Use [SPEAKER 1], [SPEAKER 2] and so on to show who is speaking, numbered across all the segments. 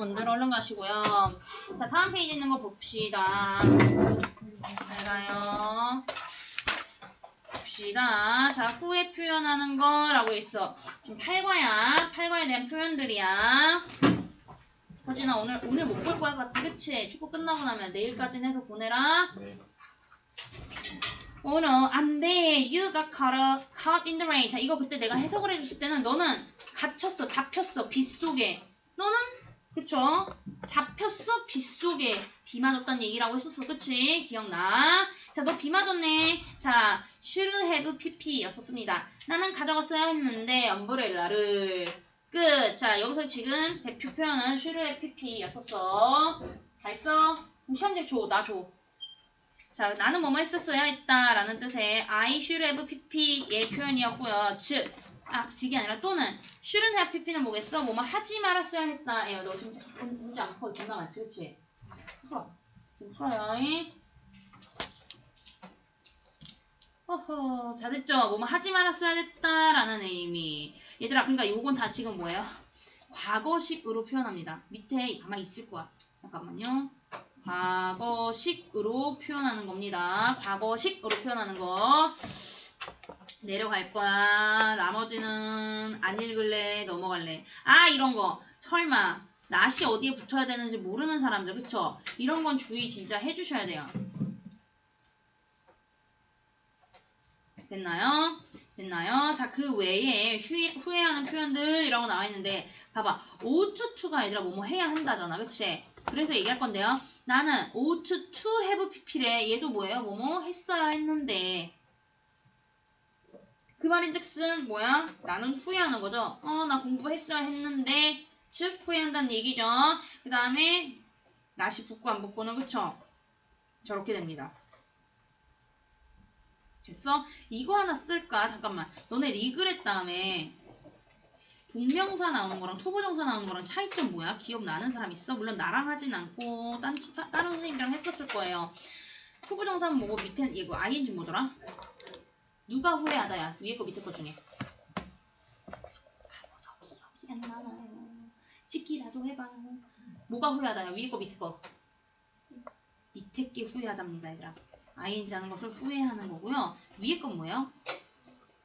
[SPEAKER 1] 분들 얼른 가시고요. 자, 다음 페이지 있는 거 봅시다. 잘 가요. 봅시다. 자, 후에 표현하는 거라고 있어. 지금 8과야. 8과에 대한 표현들이야. 서진아, 오늘, 오늘 못 볼 거야, 같아. 그치? 축구 끝나고 나면 내일까지는 해서 보내라.
[SPEAKER 2] 네.
[SPEAKER 1] 오늘 안 돼. You got caught, caught in the rain. 자, 이거 그때 내가 해석을 해줬을 때는 너는 갇혔어, 잡혔어, 빗 속에. 너는 그쵸? 잡혔어, 빗속에. 비 맞았다는 얘기라고 했었어, 그치? 기억나? 자, 너 비 맞았네. 자, should have pp였었습니다. 나는 가져갔어야 했는데, 엄브렐라를. 끝. 자, 여기서 지금 대표 표현은 should have pp였었어. 다 했어? 그럼 시험지 줘, 나 줘. 자, 나는 뭐뭐 했었어야 했다 라는 뜻의 I should have pp의 표현이었고요. 즉, 아, 즉이 아니라 또는 shouldn't have pp는 뭐겠어? 뭐뭐 하지 말았어야 했다. 예요. 너 지금 문- 문제 안 풀어. 존나 많지, 그치? 풀어. 지금 풀어요. 잉? 허허, 자 됐죠? 뭐뭐 하지 말았어야 했다라는 의미. 얘들아, 그러니까 요건 다 지금 뭐예요? 과거식으로 표현합니다. 밑에 아마 있을 거야. 잠깐만요. 과거식으로 표현하는 겁니다. 과거식으로 표현하는 거. 내려갈 거야. 나머지는 안 읽을래, 넘어갈래. 아, 이런 거. 설마, 낫이 어디에 붙어야 되는지 모르는 사람들, 그쵸? 이런 건 주의 진짜 해주셔야 돼요. 됐나요? 됐나요? 자, 그 외에 후회, 후회하는 표현들 이라고 나와 있는데, 봐봐. 오투 투가 얘들아 뭐뭐 해야 한다잖아. 그치? 그래서 얘기할 건데요. 나는 ought to have pp래. 얘도 뭐예요? 뭐뭐 했어야 했는데. 그 말인즉슨 뭐야? 나는 후회하는 거죠. 어, 나 공부했어야 했는데. 즉 후회한다는 얘기죠. 그 다음에 나시 붙고 안 붙고는 그쵸? 저렇게 됩니다. 됐어? 이거 하나 쓸까? 잠깐만. 너네 리그렛 다음에 동명사 나오는 거랑 투부정사 나오는 거랑 차이점 뭐야? 기억나는 사람 있어? 물론 나랑 하진 않고 딴, 치- 다른 선생님이랑 했었을 거예요. 투부정사는 뭐고 밑에 이거 ING 뭐더라? 누가 후회하다야? 위에 거 밑에 거 중에. 아무도 기억이 안 나요. 찍기라도 해봐. 뭐가 후회하다야? 위에 거 밑에 거. 밑에 게 후회하답니다, 얘들아. ING 하는 것을 후회하는 거고요. 위에 건 뭐예요?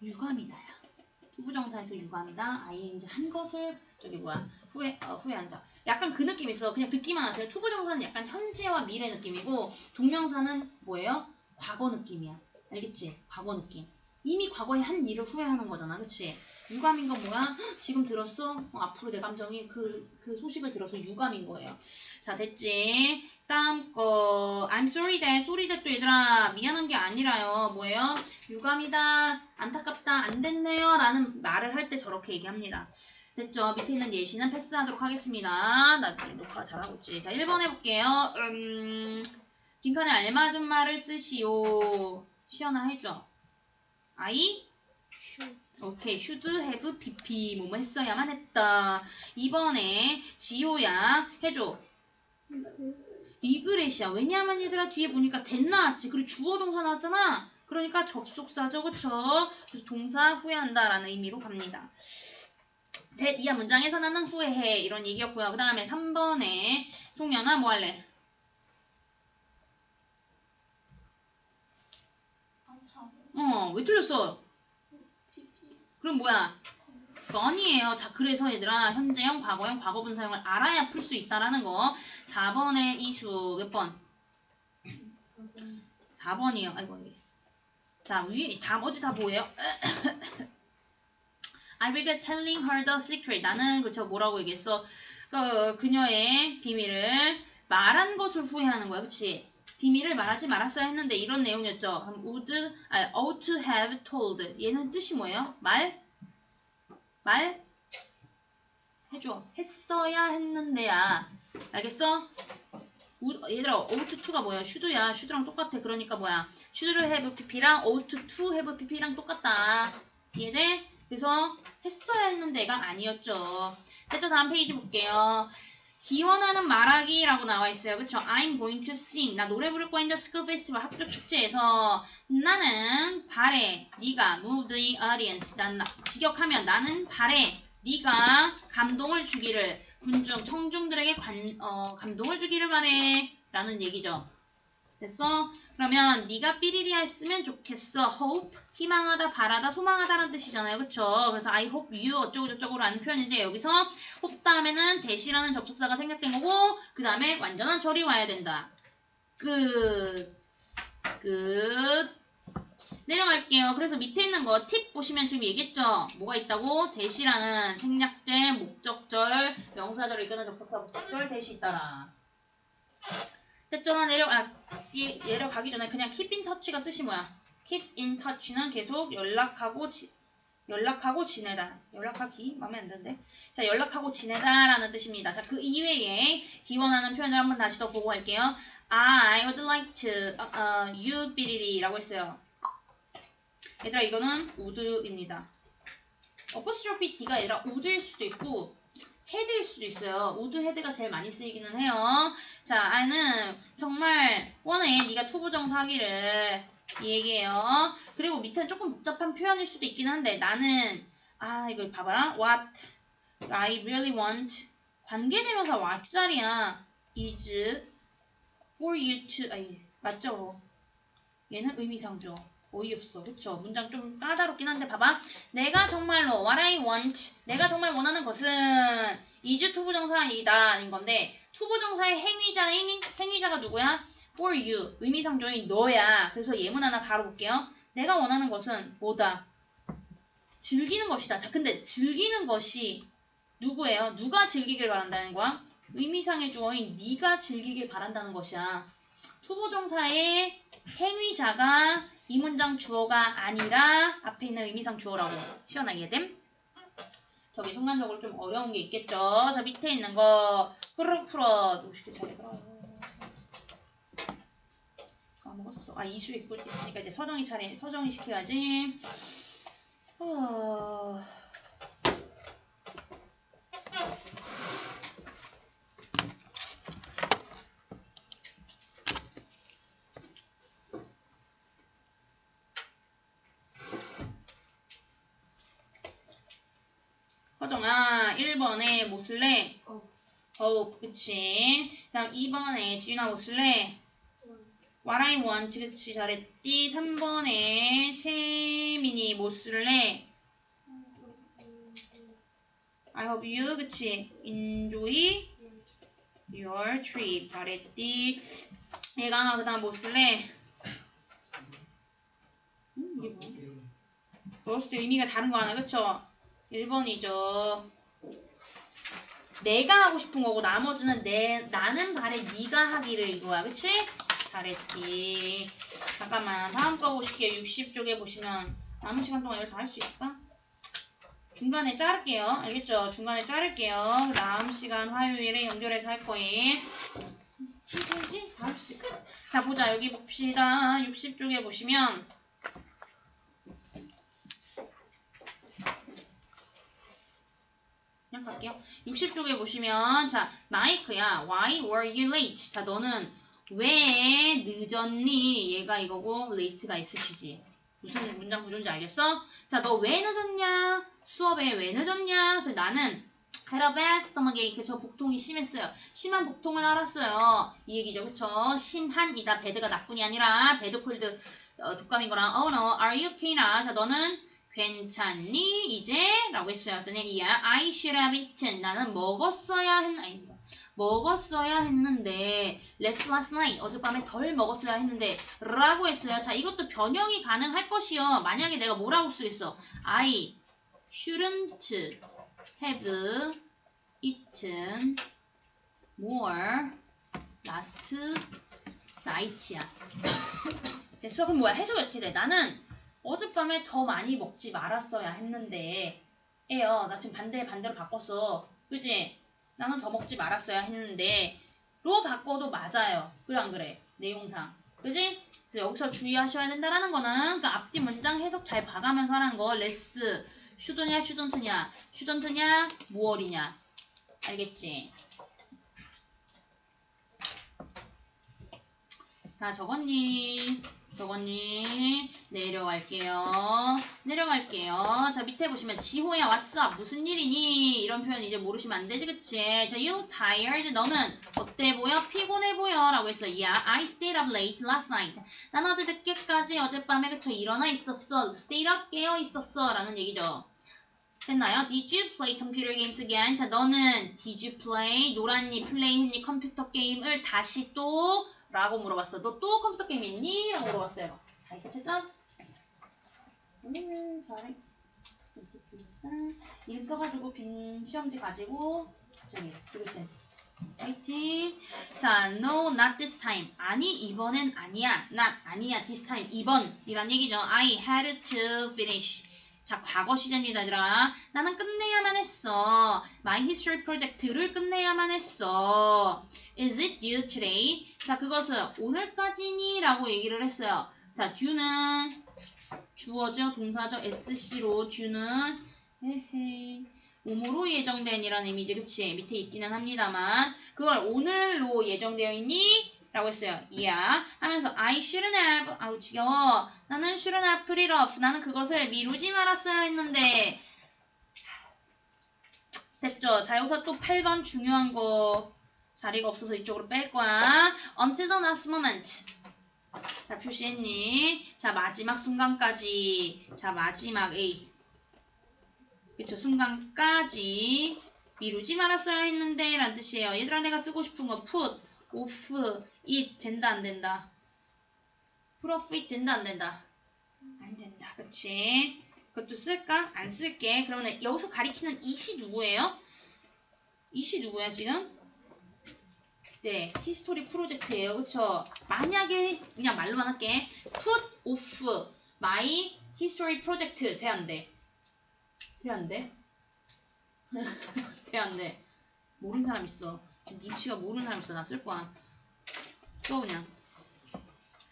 [SPEAKER 1] 유감이다야. 투부정사에서 유감이다. ing 한 것을 저기 뭐야 후회 어, 후회한다. 약간 그 느낌 이 있어. 그냥 듣기만 하세요. 투부정사는 약간 현재와 미래 느낌이고 동명사는 뭐예요? 과거 느낌이야. 알겠지? 과거 느낌. 이미 과거에 한 일을 후회하는 거잖아, 그치? 유감인 건 뭐야? 헉, 지금 들었어? 어, 앞으로 내 감정이 그, 그 소식을 들어서 유감인 거예요. 자, 됐지? 다음 거, I'm sorry that, sorry that 또 얘들아, 미안한 게 아니라요. 뭐예요? 유감이다, 안타깝다, 안 됐네요. 라는 말을 할 때 저렇게 얘기합니다. 됐죠? 밑에 있는 예시는 패스하도록 하겠습니다. 나 녹화 잘하고 있지. 자, 1번 해볼게요. 음, 빈칸에 알맞은 말을 쓰시오. 시연아 해줘. I? 오케이. should have pp. 뭐뭐 했어야만 했다. 2번에 지호야. 해줘. 리그레시아. 왜냐하면 얘들아 뒤에 보니까 된 나왔지. 그리고 주어 동사 나왔잖아. 그러니까 접속사죠. 그쵸? 그래서 동사 후회한다 라는 의미로 갑니다. that 이하 문장에서 나는 후회해. 이런 얘기였고요. 그 다음에 3번에 송년아 뭐 할래? 어, 왜 틀렸어? 그럼 뭐야? 건이에요. 자, 그래서 얘들아, 현재형, 과거형, 과거분사형을 알아야 풀 수 있다라는 거. 4번의 이슈 몇 번? 4번이에요. 아이고, 여기. 자, 위에 나머지 다 뭐예요? I regret telling her the secret. 나는 그쵸 뭐라고 얘기했어? 그 그녀의 비밀을 말한 것을 후회하는 거야, 그치? 비밀을 말하지 말았어야 했는데 이런 내용이었죠. 그럼 would, 아, ought to have told. 얘는 뜻이 뭐예요? 말? 말? 해줘. 했어야 했는데야. 알겠어? 우- 얘들아, ought to가 뭐야? should야. should랑 똑같아. 그러니까 뭐야? should have pp랑 ought to have pp랑 똑같다. 이해돼? 그래서 했어야 했는데가 아니었죠. 됐죠? 다음 페이지 볼게요. 기원하는 말하기라고 나와 있어요. 그쵸? I'm going to sing. 나 노래 부를 거야. in the school. 학교 축제에서 나는 바래. 네가 move the audience. 난 나- 직역하면 나는 바래. 네가 감동을 주기를 군중, 청중들에게 관, 어, 감동을 주기를 바래. 라는 얘기죠. 됐어? 그러면 네가 삐리리 했으면 좋겠어. hope, 희망하다, 바라다, 소망하다라는 뜻이잖아요. 그쵸? 그래서 I hope you 어쩌고 저쩌고라는 표현인데 여기서 hope 다음에는 대시라는 접속사가 생략된 거고 그 다음에 완전한 절이 와야 된다. 끝. 끝. 내려갈게요. 그래서 밑에 있는 거 팁 보시면 지금 얘기했죠? 뭐가 있다고? 대시라는 생략된 목적절, 명사절을 이끄는 접속사 목적절 대시 있다라. 됐죠? 내려, 아, 이, 내려가기 전에 그냥 keep in touch가 뜻이 뭐야? keep in touch는 계속 연락하고 지, 연락하고 지내다. 연락하기? 마음에 안 드는데? 자, 연락하고 지내다라는 뜻입니다. 자, 그 이외에 기원하는 표현을 한번 다시 더 보고 갈게요. I would like to, uh, uh, you 삐리리라고 했어요. 얘들아, 이거는 would입니다. 어퍼스트로피 D가 아니라 would일 수도 있고, 헤드일 수도 있어요. 우드 헤드가 제일 많이 쓰이기는 해요. 자, I는 정말 원해 네가 투부정사 하기를 이 얘기예요. 그리고 밑에는 조금 복잡한 표현일 수도 있긴 한데 나는 아 이걸 봐봐라. What I really want 관계대명사 what자리야 is for you to 아니 맞죠? 얘는 의미상조. 어이없어. 그쵸? 문장 좀 까다롭긴 한데 봐봐. 내가 정말로 what I want 내가 정말 원하는 것은 is 투부정사이다 인 건데 투부정사의 행위자인 행위자가 누구야? for you 의미상조인 너야. 그래서 예문 하나 바로 볼게요. 내가 원하는 것은 뭐다? 즐기는 것이다. 자, 근데 즐기는 것이 누구예요? 누가 즐기길 바란다는 거야? 의미상의 주어인 네가 즐기길 바란다는 것이야. 투부정사의 행위자가 이 문장 주어가 아니라 앞에 있는 의미상 주어라고 시원하게 이해됨? 저기 순간적으로 좀 어려운 게 있겠죠? 자 밑에 있는 거 풀어 쉽게 잘해봐 까먹었어 아 이수 있고 있으니까 이제 서정이 차례 서정이 시켜야지 어... 1번에 뭐 쓸래?
[SPEAKER 2] 어.
[SPEAKER 1] 어 그치 그 다음 2번에 지윤아 뭐 쓸래? What I want 그치 잘했지 3번에 채민이 뭐 쓸래? I hope you 그치 enjoy your trip 잘했지 얘가 그 다음 뭐 쓸래? 음, 이게? 넣었을 때 의미가 다른 거 하나 그쵸? 1번이죠. 내가 하고 싶은 거고 나머지는 내 나는 바래 네가 하기를 이거야. 그치? 잘했지. 잠깐만 다음 거 보실게요. 60쪽에 보시면 남은 시간 동안 이걸 다 할 수 있을까? 중간에 자를게요. 알겠죠? 중간에 자를게요. 그 다음 시간 화요일에 연결해서 할 있어. 자 보자. 여기 봅시다. 60쪽에 보시면 그냥 갈게요. 60쪽에 보시면 자 마이크야. Why were you late? 자 너는 왜 늦었니? 얘가 이거고 late가 있으시지. 무슨 문장 구조인지 알겠어? 자 너 왜 늦었냐? 수업에 왜 늦었냐? 그래서 나는 had a bad stomachache. 저 복통이 심했어요. 심한 복통을 앓았어요. 이 얘기죠. 그쵸? 심한이다. 배드가 나뿐이 아니라 배드 콜드 어, 독감인 거랑 oh no, are you okay나? 자 너는 괜찮니? 이제? 라고 했어요. 그랬더니 yeah, I should have eaten. 나는 먹었어야 했, 아니, 먹었어야 했는데 less last night. 어젯밤에 덜 먹었어야 했는데 라고 했어요. 자, 이것도 변형이 가능할 것이요. 만약에 내가 뭐라고 쓰겠어? I shouldn't have eaten more last night야. 됐어? 그럼 뭐야? 해석이 어떻게 돼? 나는 어젯밤에 더 많이 먹지 말았어야 했는데. 에요 나 지금 반대 반대로 바꿨어. 그지? 나는 더 먹지 말았어야 했는데. 로 바꿔도 맞아요. 그래 안 그래? 내용상. 그지? 그래서 여기서 주의하셔야 된다라는 거는 그 앞뒤 문장 해석 잘 봐가면서 하는 거. 레스. 슈드냐 슈던트냐? 슈던트냐 무얼이냐? 알겠지? 다 적었니 저거님 내려갈게요. 내려갈게요. 자 밑에 보시면 지호야 왓츠업 무슨 일이니? 이런 표현 이제 모르시면 안 되지 그치? 자 you tired 너는 어때 보여? 피곤해 보여 라고 했어. Yeah, I stayed up late last night. 난 어제 늦게까지 어젯밤에 그쵸 일어나 있었어. stayed up 깨어 있었어 라는 얘기죠. 됐나요? Did you play computer games again? 자 너는 did you play 노란니 플레이 했니 컴퓨터 게임을 다시 또 라고 물어봤어. 너 또 컴퓨터 게임 했니? 라고 물어봤어요. 다 있었죠? 음, 잘해. 이름 써가지고 빈 시험지 가지고 저기 조글쌤 화이팅 자 no not this time 아니 이번엔 아니야 not 아니야 this time 이번 이란 얘기죠 I had to finish 자 과거 시제입니다 얘들아. 나는 끝내야만 했어. My history project를 끝내야만 했어. Is it due today? 자 그것은 오늘까지니 라고 얘기를 했어요. 자 due는 주어죠? 동사죠? SC로 due는 헤헤. 오므로 예정된 이라는 의미지 그치? 밑에 있기는 합니다만. 그걸 오늘로 예정되어 있니? 라고 했어요. yeah 하면서 I shouldn't have. 아우 지겨워. 나는 shouldn't have put it off. 나는 그것을 미루지 말았어야 했는데. 됐죠. 자 여기서 또 8번 중요한 거 자리가 없어서 이쪽으로 뺄 거야. Until the last moment. 자 표시했니? 자 마지막 순간까지. 자 마지막. A 그쵸. 순간까지 미루지 말았어야 했는데 라는 뜻이에요. 얘들아 내가 쓰고 싶은 거 put, off, it 된다 안 된다 it 된다 안 된다 안 된다 그치 그것도 쓸까? 안 쓸게 그러면 여기서 가리키는 it이 누구예요? it이 누구야 지금? 네, 히스토리 프로젝트예요. 그쵸? 만약에 그냥 말로만 할게. put off my history project 돼안 돼? 돼안 돼? 돼안 돼? 모르는 사람 있어. 님치가 모르는 사람 있어. 나 쓸 거야. 써 그냥.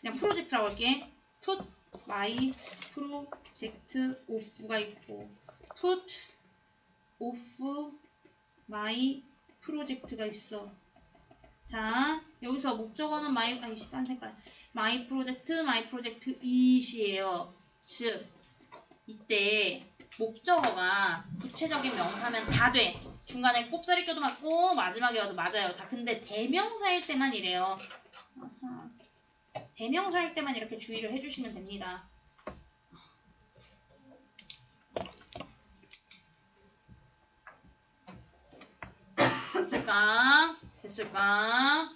[SPEAKER 1] 그냥 프로젝트라고 할게. put my project off가 있고 put off my project가 있어. 자, 여기서 목적어는 my, 아이씨, 딴 색깔. my project, my project it이에요. 즉, 이때 목적어가 구체적인 명사면 다 돼. 중간에 꼽사리 껴도 맞고, 마지막에 와도 맞아요. 자, 근데 대명사일 때만 이래요. 대명사일 때만 이렇게 주의를 해주시면 됩니다. 됐을까? 됐을까?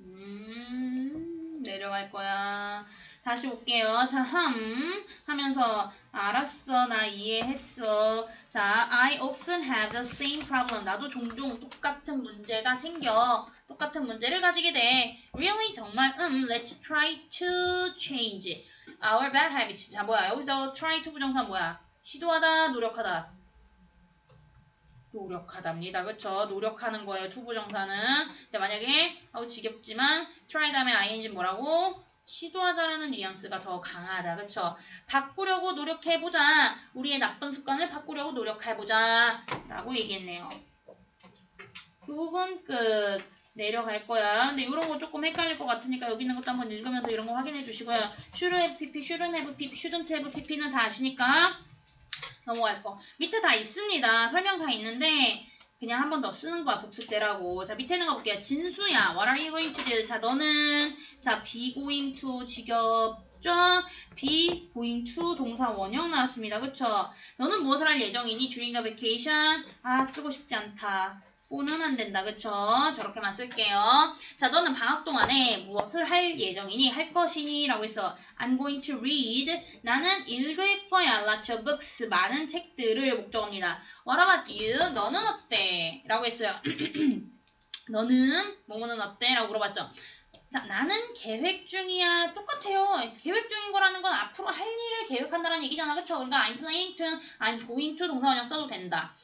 [SPEAKER 1] 음, 내려갈 거야. 다시 올게요. 자, 흠 하면서 알았어, 나 이해했어. 자, I often have the same problem. 나도 종종 똑같은 문제가 생겨. 똑같은 문제를 가지게 돼. Really? 정말? 음, let's try to change our bad habits. 자, 뭐야? 여기서 try to 부정사 뭐야? 시도하다, 노력하다. 노력하답니다. 그쵸? 노력하는 거예요. 투부정사는. 근데 만약에 아우 지겹지만 try 다음에 ing 뭐라고? 시도하다라는 뉘앙스가 더 강하다. 그쵸? 바꾸려고 노력해보자. 우리의 나쁜 습관을 바꾸려고 노력해보자. 라고 얘기했네요. 요건 끝. 내려갈 거야. 근데 이런 거 조금 헷갈릴 것 같으니까 여기 있는 것도 한번 읽으면서 이런 거 확인해 주시고요. should have pp, shouldn't have pp, shouldn't have pp는 다 아시니까 넘어갈 거. 밑에 다 있습니다. 설명 다 있는데 그냥 한 번 더 쓰는 거야. 복습대라고. 자, 밑에 있는 거 볼게요. 진수야. What are you going to do? 자, 너는 자, be going to 지겹죠? be going to 동사 원형 나왔습니다. 그쵸? 너는 무엇을 할 예정이니? during the vacation. 아, 쓰고 싶지 않다. 오는 안 된다. 그쵸? 저렇게만 쓸게요. 자, 너는 방학 동안에 무엇을 할 예정이니? 할 것이니? 라고 해서 I'm going to read. 나는 읽을 거야. Lots of books. 많은 책들을 목적합니다. What about you? 너는 어때? 라고 했어요. 너는 뭐뭐는 어때? 라고 물어봤죠. 자, 나는 계획 중이야. 똑같아요. 계획 중인 거라는 건 앞으로 할 일을 계획한다는 얘기잖아. 그쵸? 그러니까 I'm planning to, I'm going to 동사원형 써도 된다.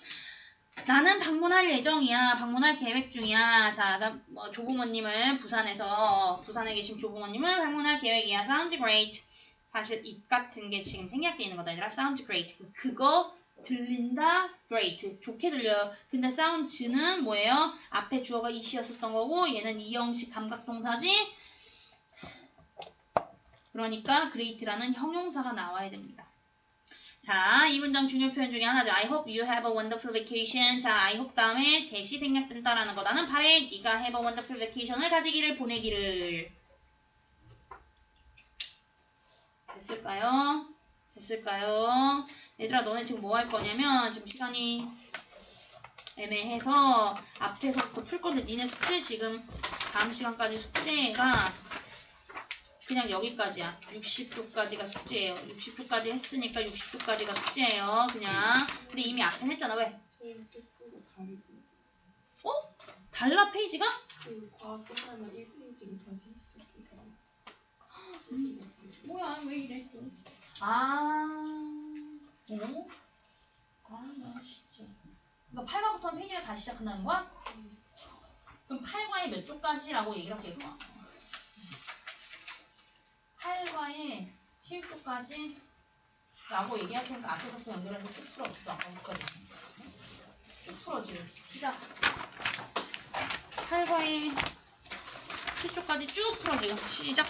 [SPEAKER 1] 나는 방문할 예정이야. 방문할 계획 중이야. 자, 나, 뭐, 조부모님을 부산에서, 부산에 계신 조부모님을 방문할 계획이야. Sounds great. 사실 it 같은 게 지금 생략되어 있는 거다. 얘들아 sounds great. 그- 그거 들린다 great. 좋게 들려요. 근데 sounds는 뭐예요? 앞에 주어가 it이었었던 거고 얘는 이 형식 감각동사지. 그러니까 great라는 형용사가 나와야 됩니다. 자, 이 문장 중요 표현 중에 하나죠. I hope you have a wonderful vacation. 자, I hope 다음에 대시 생략된다라는 거. 나는 바래 네가 have a wonderful vacation을 가지기를 보내기를. 됐을까요? 됐을까요? 얘들아, 너네 지금 뭐 할 거냐면 지금 시간이 애매해서 앞에서부터 풀 건데 니네 숙제 지금 다음 시간까지 숙제가 그냥 여기까지야. 60쪽까지가 숙제예요. 60쪽까지 했으니까 60쪽까지가 숙제예요. 그냥. 근데 이미 앞에 했잖아. 왜?
[SPEAKER 2] 다르고
[SPEAKER 1] 달라 페이지가?
[SPEAKER 2] 그 과학 끝나면 1페이지를 다시 시작해서
[SPEAKER 1] 뭐야 왜 이래 또? 아, 어? 아, 나 진짜. 그러니까 8과부터는 페이지가 다시 시작한다는 거야? 그럼 8과의 몇 쪽까지라고 얘기를 하겠구나. 8과의 7쪽까지 라고 얘기할 테니까 앞에서부터 연결해서 쭉 풀어주자. 아까부터. 쭉 풀어 지금. 시작. 8과의 7쪽까지 쭉 풀어 지금. 시작.